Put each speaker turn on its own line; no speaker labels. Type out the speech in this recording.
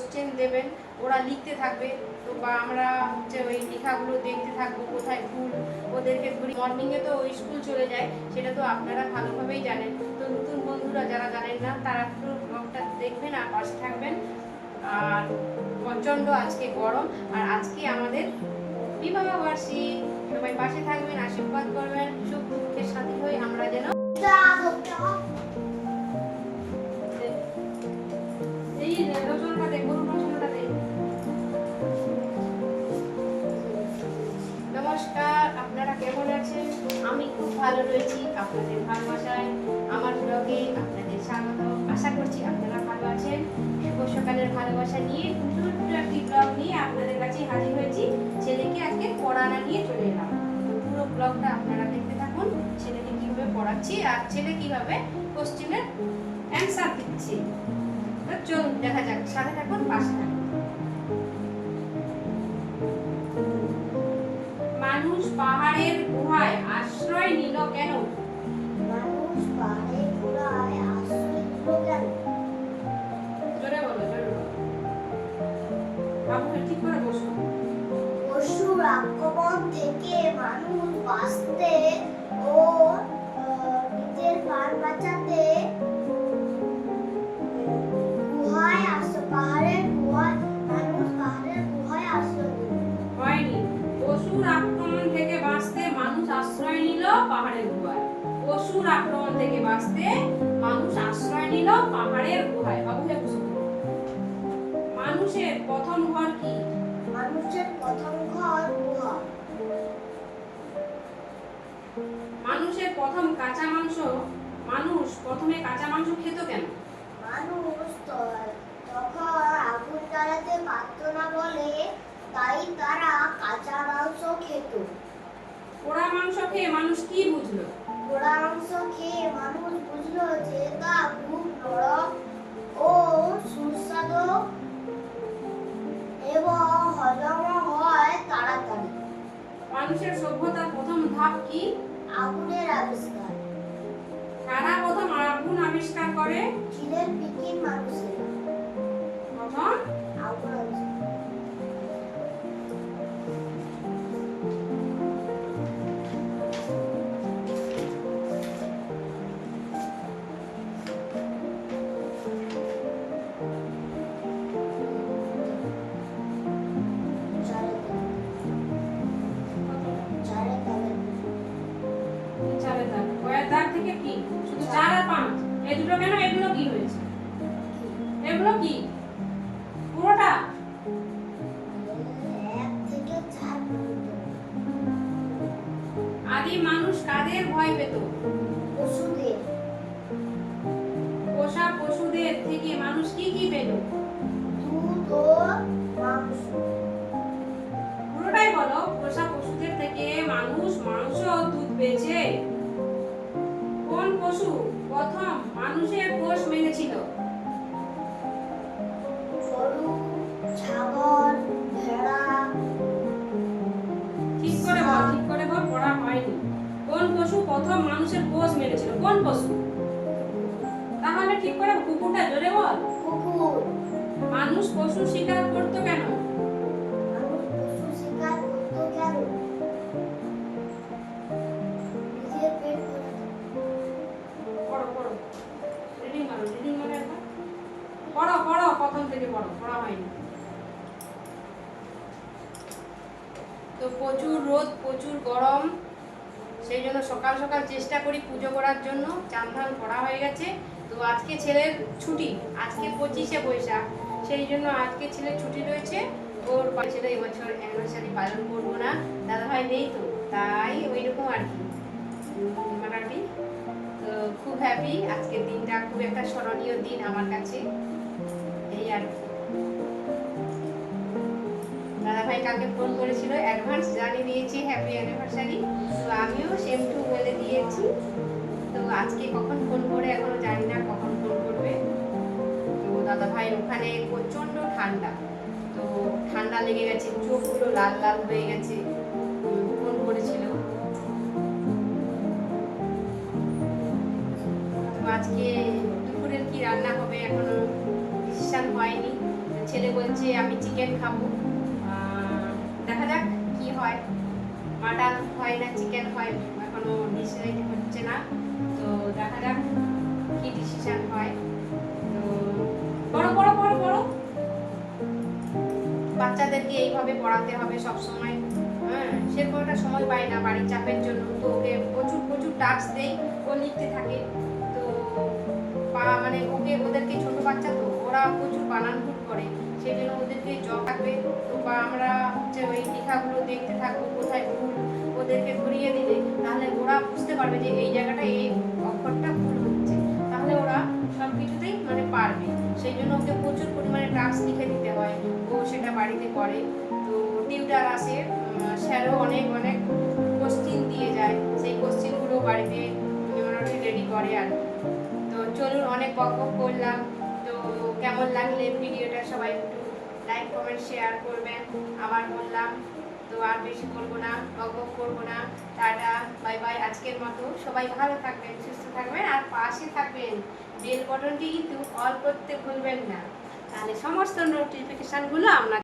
Question দেবেন, ওরা লিখতে থাকবে। তো বা আমরা হচ্ছে ওই লেখাগুলো দেখতে থাকব, কোথায় ভুল, ওদেরকে ধরি। মর্নিংয়ে তো ওই স্কুল চলে যায়, সেটা তো আপনারা ভালোভাবেই জানেন। তো নতুন বন্ধুরা যারা জানেন না, তারা পুরো ব্লগটা দেখবেন আর পাশে থাকবেন। আর প্রচণ্ড আজকে গরম, আর আজকে আমাদের বিবাহ বার্ষিক। সবাই পাশে থাকবেন, আশীর্বাদ করবেন। সুখ নমস্কার, আপনারা কেমন আছেন? আমি খুব ভালো রয়েছি, আপনাদের ভালোবাসায়, আমার ব্লগে আপনাদের স্বাগত আশা করছি আপনারা ভালো আছেন। শুভ সকালের ভালোবাসা নিয়ে ছোট্ট একটি ব্লগ নিয়ে আপনাদের কাছে হাজির হয়েছি। ছেলেকে আজকে পড়ানা নিয়ে চলে এলাম। পুরো ব্লগটা আপনারা দেখতে থাকুন, ছেলেকে কীভাবে পড়াচ্ছি আর ছেলে কীভাবে কোশ্চেনের অ্যান্সার দিচ্ছে। চলুন, দেখা যাক, সাথে থাকুন, পাশে থাকুন। মানুষ পাহাড়ের গুহায় আশ্রয় নিল কেন?
মানুষ পাহাড়ের গুহায় আশ্রয় নিল কেন?
জোরে বলো জোরে বলো। ঠিক করে বসো।
পশুর আক্রমণ থেকে মানুষ বাঁচতে
পশুর আক্রমণ থেকে বাঁচতে মানুষ আশ্রয় নিল পাহাড়ের গুহায়। পশুর আক্রমণ থেকে বাঁচতে মানুষ আশ্রয় নিল পাহাড়ের গুহায়। মানুষের প্রথম ঘর কি?
মানুষের প্রথম ঘর গুহা।
মানুষের প্রথম কাঁচা মাংস? মানুষ প্রথমে কাঁচা মাংস খেত কেন
মানুষ ত- তখন আগুন জ্বালাতে পারত না বলে তাই তারা কাঁচা মাংস খেত
পোড়া মাংস খেয়ে মানুষ কি বুঝলো?
পোড়া মাংস খেয়ে মানুষ বুঝলো যে তা খুব নরম ও সুস্বাদু এবং হজম হয় তাড়াতাড়ি।
মানুষের সভ্যতার প্রথম ধাপ কি?
আগুনের আবিষ্কার।
কারা প্রথম আগুন আবিষ্কার করে?
চীনের পিকিন মানুষের।
প্রথম
আগুন আবিষ্কার।
কেন? এগুলো কি হয়েছে? এগুলো কি? পুরোটা? আদি মানুষ কাদের ভয় পেত?
পশুদের।
পোষা পশুদের থেকে মানুষ কি কি পেল
দুধ ও মাংস।
পুরোটাই বলো পোষা পশুদের কুকুরটা জোরে বল।
কুকুর।
মানুষ পশু শিকার করতো কেন। পড়ো পড়ো। প্রথম থেকে পড়ো পড়া হয়নি। তো প্রচুর রোদ প্রচুর গরম। সেই জন্য সকাল সকাল চেষ্টা করি পুজো করার জন্য। চান ধান করা হয়ে গেছে। তো আজকে ছেলের ছুটি, আজকে পঁচিশে বৈশাখ, সেই জন্য আজকে ছেলের ছুটি রয়েছে। ওর ছেলে এবছর অ্যানিভার্সারি পালন করব না, দাদাভাই নেই তো, তাই ওই রকম আর কি মোটামুটি তো খুব হ্যাপি আজকের দিনটা খুব একটা স্মরণীয় দিন আমার কাছে। এই আর কি। দাদা ভাই কালকে ফোন করেছিল অ্যাডভান্স জানিয়ে দিয়েছি হ্যাপি অ্যানিভার্সারি তো আমিও সেম টু বলে দিয়েছি। আজকে কখন ফোন করে এখনও জানি না কখন ফোন করবে। তো দাদা ভাই ওখানে প্রচণ্ড ঠান্ডা। তো ঠান্ডা লেগে গেছে, চোখগুলো লাল লাল হয়ে গেছে। ফোন করেছিল। তো আজকে দুপুরের কি রান্না হবে এখনও ডিসিশন হয়নি। ছেলে বলছে, আমি চিকেন খাব। দেখা যাক কি হয়। মাটন হয় না চিকেন হয় এখনও ডিসাইড হচ্ছে না। তো দেখা যাক কি ডিসিশন হয়। তো বড় বড় বড় বড় বাচ্চাদেরকে এইভাবে পড়াতে হবে সব সময় হ্যাঁ সেরকম একটা সময় পাই না বাড়ির চাপের জন্য। তো ওকে প্রচুর প্রচুর টাস্ক দেই, ও লিখতে থাকে। তো মানে ওকে, ওদেরকে ছোট বাচ্চা তো ওরা প্রচুর বানান। থাকবে। বা আমরা যে ওই লেখাগুলো দেখতে থাকব, কোথায় ভুল, ওদেরকে ধরিয়ে দিলে, তাহলে ওরা বুঝতে পারবে যে এই জায়গাটা এই অক্ষরটা ভুল হচ্ছে। তাহলে ওরা সব কিছুতেই মানে পারবে। সেই জন্য ওকে প্রচুর পরিমাণে টাস্ক লিখে দিতে হয়। ও সেটা বাড়িতে করে। তো টিউটার আসে স্যারও অনেক অনেক কোশ্চিন দিয়ে যায়। সেই কোশ্চিনগুলো বাড়িতে মোটামুটি রেডি করে আর। তো চলুন, অনেক বক করলাম। তো কেমন লাগলে ভিডিওটা সবাই একটু লাইক কমেন্ট শেয়ার করবেন। আবার বললাম, তো আর বেশি করব না বকবক বক করব না। টাটা বাই বাই আজকের মতো। সবাই ভালো থাকবেন, সুস্থ থাকবেন, আর পাশে থাকবেন। বেল বটনটি কিন্তু অল করতে ভুলবেন না। তাহলে সমস্ত নোটিফিকেশানগুলো আপনার